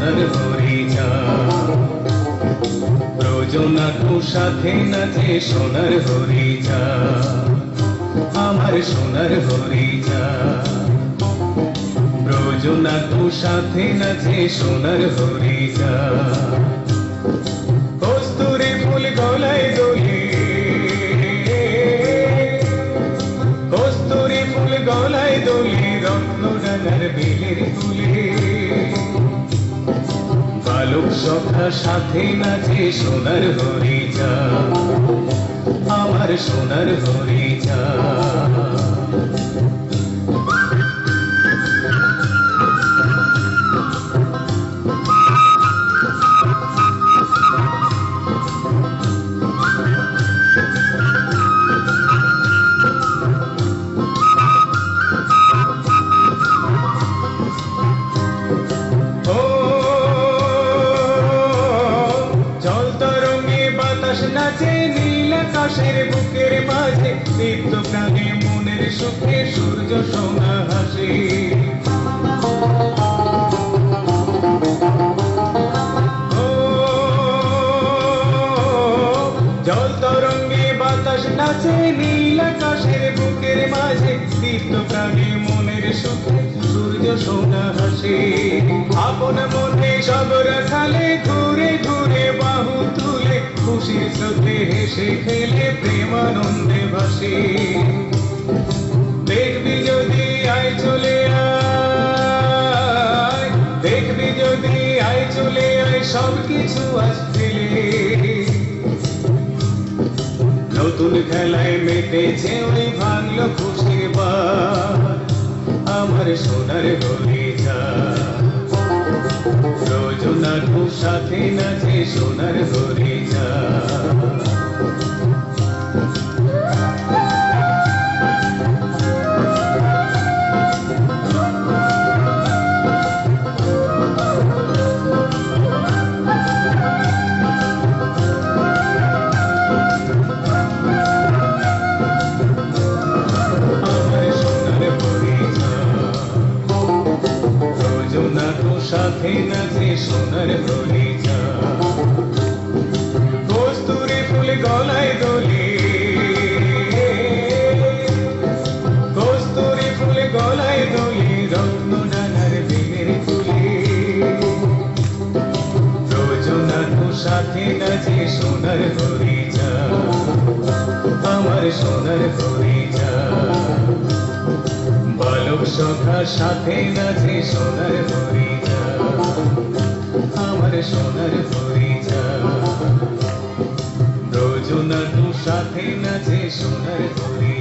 সোনার ভরে যান ব্রজনাথু সাথে নাচে সোনার ভরে যান আমার সোনার ভরে যান ব্রজনাথু সাথে নাচে সোনার ভরে যান বালক সখা সাথে নাচে সোনার হরিচা আমার সোনার হরিজা নাচে নীল আকাশের বুকের মাঝে। দীপ্ত প্রাণে মনের সুখে সূর্য সোনা হাসে জল তরঙ্গে বাতাস নাচে নীল আকাশের বুকের মাঝে। দীপ্ত প্রাণে মনের সুখে সূর্য সোনা হাসে আপন মনে সবর খালে ঘুরে খুশির হেসে খেলে প্রেমানন্দে ভাসে। দেখবি যদি আয় চলে আয়, দেখবি যদি আয় চলে আয় সব কিছু আসছিলে নতুন খেলায় মেতেছে ওই ভাঙলো খুশির বার আমার সোনার হরিজা রোজনা তু সাথে নাচে সোনার হরিজা নাচে সোনার হরিজা কস্তুরি ফুল গলায় দোলে। কস্তুরি ফুল গলায় দোলে রত্ন ডানার বেলের ফুলে। রোজনা তো সাথে নাচে সোনার হরিজা আমার সোনার হরিজা বালক সখা সাথে নাচে সোনার হরিজা আমার সোনার হরিজা রোজনা তু সাথে নাচে সোনার হরিজা